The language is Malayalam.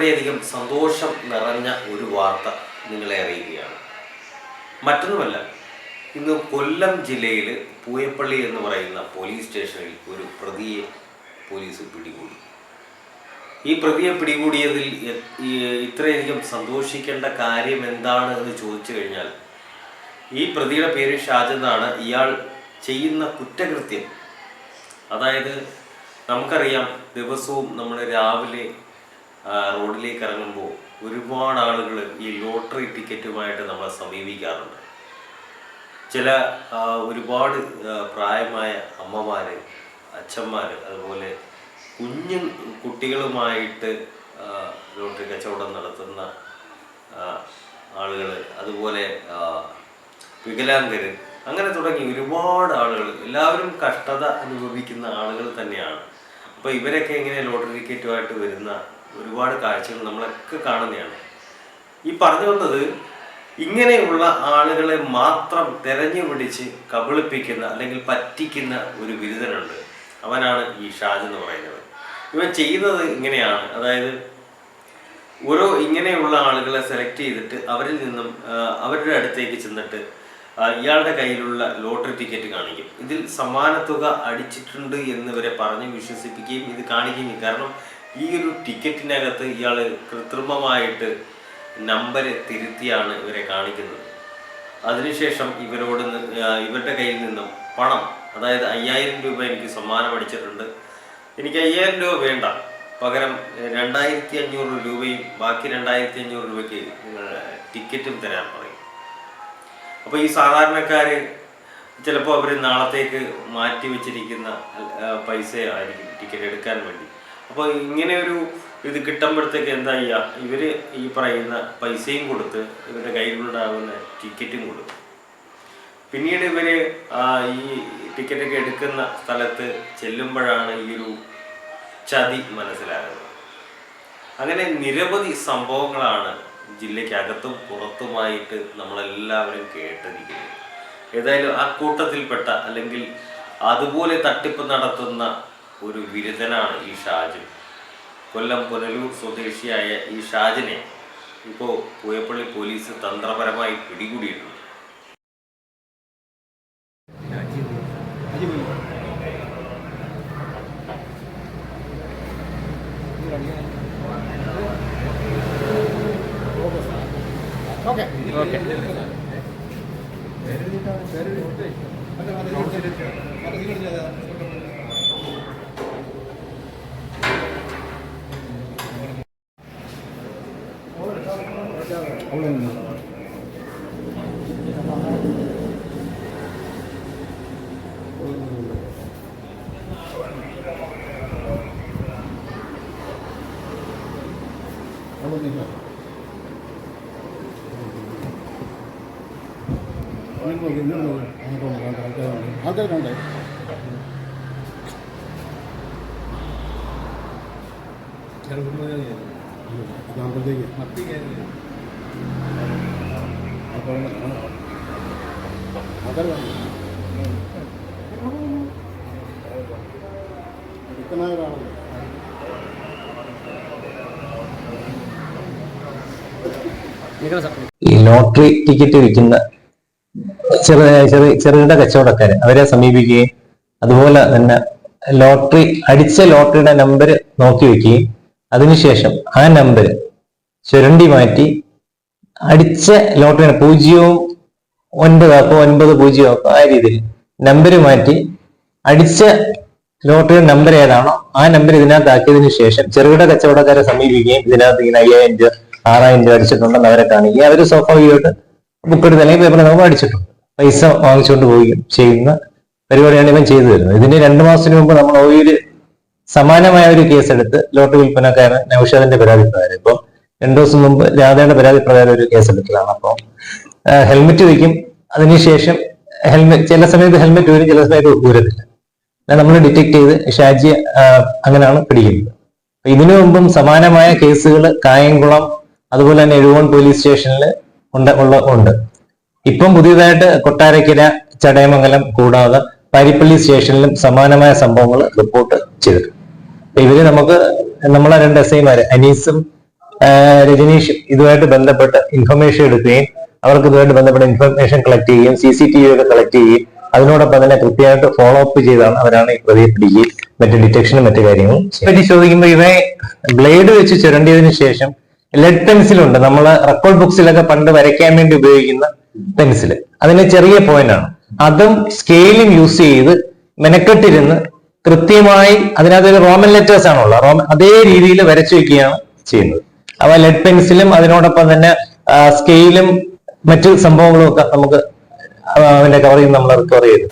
വളരെയധികം സന്തോഷം നിറഞ്ഞ ഒരു വാർത്ത നിങ്ങളെ അറിയുകയാണ് മറ്റൊന്നുമല്ല ഇന്ന് കൊല്ലം ജില്ലയിൽ പൂയപ്പള്ളി എന്ന് പറയുന്ന പോലീസ് സ്റ്റേഷനിൽ ഒരു പ്രതിയെ പോലീസ് പിടികൂടി. ഈ പ്രതിയെ പിടികൂടിയതിൽ ഇത്രയധികം സന്തോഷിക്കേണ്ട കാര്യം എന്താണ് എന്ന് ചോദിച്ചു കഴിഞ്ഞാൽ ഈ പ്രതിയുടെ പേര് ഷാജെന്നാണ് ഇയാൾ ചെയ്യുന്ന കുറ്റകൃത്യം അതായത് നമുക്കറിയാം ദിവസവും നമ്മൾ രാവിലെ റോഡിലേക്ക് ഇറങ്ങുമ്പോൾ ഒരുപാട് ആളുകൾ ഈ ലോട്ടറി ടിക്കറ്റുമായിട്ട് നമ്മളെ സമീപിക്കാറുണ്ട്. ചില ഒരുപാട് പ്രായമായ അമ്മമാർ അച്ഛന്മാർ അതുപോലെ കുഞ്ഞു കുട്ടികളുമായിട്ട് ലോട്ടറി കച്ചവടം നടത്തുന്ന ആളുകൾ അതുപോലെ വികലാംഗർ അങ്ങനെ തുടങ്ങി ഒരുപാട് ആളുകൾ എല്ലാവരും കഷ്ടത അനുഭവിക്കുന്ന ആളുകൾ തന്നെയാണ്. അപ്പോൾ ഇവരൊക്കെ എങ്ങനെ ലോട്ടറി ടിക്കറ്റുമായിട്ട് വരുന്ന ഒരുപാട് കാഴ്ചകൾ നമ്മളൊക്കെ കാണുന്നതാണ്. ഈ പറഞ്ഞു വന്നത് ഇങ്ങനെയുള്ള ആളുകളെ മാത്രം തെരഞ്ഞു പിടിച്ച് കബളിപ്പിക്കുന്ന അല്ലെങ്കിൽ പറ്റിക്കുന്ന ഒരു ബിരുദനുണ്ട് അവനാണ് ഈ ഷാജ് എന്ന് പറയുന്നത്. ഇവൻ ചെയ്യുന്നത് ഇങ്ങനെയാണ്. അതായത് ഓരോ ഇങ്ങനെയുള്ള ആളുകളെ സെലക്ട് ചെയ്തിട്ട് അവരിൽ നിന്നും അവരുടെ അടുത്തേക്ക് ചെന്നിട്ട് ഇയാളുടെ കയ്യിലുള്ള ലോട്ടറി ടിക്കറ്റ് കാണിക്കും. ഇതിൽ സമാന തുക അടിച്ചിട്ടുണ്ട് എന്ന് ഇവരെ പറഞ്ഞ് വിശ്വസിപ്പിക്കുകയും ഇത് കാണിക്കുകയും കാരണം ഈ ഒരു ടിക്കറ്റിനകത്ത് ഇയാൾ കൃത്രിമമായിട്ട് നമ്പർ തിരുത്തിയാണ് ഇവരെ കാണിക്കുന്നത്. അതിനുശേഷം ഇവരോട് ഇവരുടെ കയ്യിൽ നിന്നും പണം അതായത് അയ്യായിരം രൂപ എനിക്ക് സമ്മാനം അടിച്ചിട്ടുണ്ട്. എനിക്ക് അയ്യായിരം രൂപ വേണ്ട. പകരം രണ്ടായിരത്തി അഞ്ഞൂറ് രൂപയും ബാക്കി രണ്ടായിരത്തി അഞ്ഞൂറ് രൂപയ്ക്ക് നിങ്ങൾ ടിക്കറ്റും തരാൻ പറയും. അപ്പോൾ ഈ സാധാരണക്കാർ ചിലപ്പോൾ അവർ നാളത്തേക്ക് മാറ്റി വെച്ചിരിക്കുന്ന പൈസ ആയിരിക്കും ടിക്കറ്റ് എടുക്കാൻ വേണ്ടി. അപ്പോൾ ഇങ്ങനെ ഒരു ഇത് കിട്ടുമ്പോഴത്തേക്ക് എന്താ ചെയ്യുക? ഇവർ ഈ പറയുന്ന പൈസയും കൊടുത്ത് ഇവരുടെ കയ്യിലുണ്ടാകുന്ന ടിക്കറ്റും കൊടുക്കും. പിന്നീട് ഇവർ ആ, ഈ ടിക്കറ്റൊക്കെ എടുക്കുന്ന സ്ഥലത്ത് ചെല്ലുമ്പോഴാണ് ഈ ഒരു ചതി മനസ്സിലാകുന്നത്. അങ്ങനെ നിരവധി സംഭവങ്ങളാണ് ജില്ലയ്ക്കകത്തും പുറത്തുമായിട്ട് നമ്മളെല്ലാവരും കേട്ടിരിക്കുന്നത് ഏതായാലും ആ കൂട്ടത്തിൽപ്പെട്ട അല്ലെങ്കിൽ അതുപോലെ തട്ടിപ്പ് നടത്തുന്ന ഒരു വിരുദ്ധനാണ് ഈ ഷാജു. കൊല്ലം പുനലൂർ സ്വദേശിയായ ഈ ഷാജിനെ ഇപ്പോൾ പൂയപ്പള്ളി പോലീസ് തന്ത്രപരമായി പിടികൂടിയിട്ടുണ്ട്. Okay okay. 얼른 반대로 간다. 여러분 모양이에요. ഈ ലോട്ടറി ടിക്കറ്റ് വിൽക്കുന്ന ചെറിയ ചെറിയ ചെറുകിട കച്ചവടക്കാര് അവരെ സമീപിക്കുകയും അതുപോലെ തന്നെ ലോട്ടറി അടിച്ച ലോട്ടറിയുടെ നമ്പർ നോക്കി വെക്കുകയും അതിനുശേഷം ആ നമ്പർ ചുരണ്ടി മാറ്റി അടിച്ച ലോട്ടറിയാണ് പൂജ്യവും ഒൻപത് അപ്പൊ ഒൻപത് പൂജ്യം അപ്പൊ ആ രീതിയിൽ നമ്പർ മാറ്റി അടിച്ച ലോട്ടറിയുടെ നമ്പർ ഏതാണോ ആ നമ്പർ ഇതിനകത്ത് ആക്കിയതിനു ശേഷം ചെറുകിട കച്ചവടക്കാരെ സമീപിക്കുകയും ഇതിനകത്ത് ഇങ്ങനെ അയ്യായിരം രൂപ ആറായിരം രൂപ അടിച്ചിട്ടുണ്ടെന്ന് അവരെ കാണിക്കുകയും അവർ സ്വാഭാവികമായിട്ട് ബുക്ക് എടുത്ത് അല്ലെങ്കിൽ പേപ്പർ നമുക്ക് അടിച്ചിട്ടുണ്ട്. പൈസ വാങ്ങിച്ചുകൊണ്ട് പോവുകയും ചെയ്യുന്ന പരിപാടിയാണ് ഇവൻ ചെയ്തു തരുന്നത്. ഇതിന് രണ്ടു മാസത്തിന് മുമ്പ് നമ്മൾ ഓയിൽ സമാനമായ ഒരു കേസ് എടുത്ത് ലോട്ടറി വിൽപ്പനക്കാരൻ നൌഷാദിന്റെ പരാതി ഇപ്പൊ രണ്ടു ദിവസം മുമ്പ് രാധയുടെ പരാതി പ്രകാരം ഒരു കേസെടുത്തതാണ് അപ്പോൾ ഹെൽമെറ്റ് വയ്ക്കും അതിനുശേഷം ഹെൽമെറ്റ് ചില സമയത്ത് ഹെൽമെറ്റ് വരും ചില സമയത്ത് ഊരത്തില്ല. നമ്മൾ ഡിറ്റക്ട് ചെയ്ത് ഷാജി അങ്ങനെയാണ് പിടിക്കുന്നത്. ഇതിനു മുമ്പും സമാനമായ കേസുകൾ കായംകുളം അതുപോലെ തന്നെ എഴുവോൺ പോലീസ് സ്റ്റേഷനിൽ ഉണ്ട് ഉള്ള ഉണ്ട്. ഇപ്പം പുതിയതായിട്ട് കൊട്ടാരക്കര ചടയമംഗലം കൂടാതെ പരിപ്പള്ളി സ്റ്റേഷനിലും സമാനമായ സംഭവങ്ങൾ റിപ്പോർട്ട് ചെയ്തിട്ടുണ്ട്. ഇവർ നമുക്ക് നമ്മളെ രണ്ട് എസ് ഐമാര് അനീസും രജനീഷ് ഇതുമായിട്ട് ബന്ധപ്പെട്ട ഇൻഫർമേഷൻ എടുക്കുകയും അവർക്ക് ഇതുമായിട്ട് ബന്ധപ്പെട്ട ഇൻഫർമേഷൻ കളക്ട് ചെയ്യുകയും സി സി ടി വി ഒക്കെ കളക്ട് ചെയ്യുകയും അതിനോടൊപ്പം തന്നെ കൃത്യമായിട്ട് ഫോളോ അപ്പ് ചെയ്താണ് അവരാണ് ഈ പ്രതിയെ പിടിക്കുകയും മറ്റ് ഡിറ്റക്ഷനും മറ്റു കാര്യങ്ങളും പറ്റി ചോദിക്കുമ്പോൾ ഇവയെ ബ്ലേഡ് വെച്ച് ചുരണ്ടിയതിനു ശേഷം ലെഡ് പെൻസിലുണ്ട് നമ്മൾ റെക്കോർഡ് ബുക്സിലൊക്കെ പണ്ട് വരയ്ക്കാൻ വേണ്ടി ഉപയോഗിക്കുന്ന പെൻസിൽ അതിന് ചെറിയ പോയിന്റ് ആണ്. അതും സ്കെയിലും യൂസ് ചെയ്ത് മെനക്കെട്ടിരുന്ന് കൃത്യമായി അതിനകത്ത് റോമൻ ലെറ്റേഴ്സ് ആണുള്ളത്. റോമൻ അതേ രീതിയിൽ വരച്ചു വെക്കുകയാണ് ചെയ്യുന്നത്. അവ ലെഡ് പെൻസിലും അതിനോടൊപ്പം തന്നെ സ്കെയിലും മറ്റു സംഭവങ്ങളും ഒക്കെ നമുക്ക് അതിന്റെ കവറിൽ നമ്മൾ റിക്കവർ ചെയ്തു.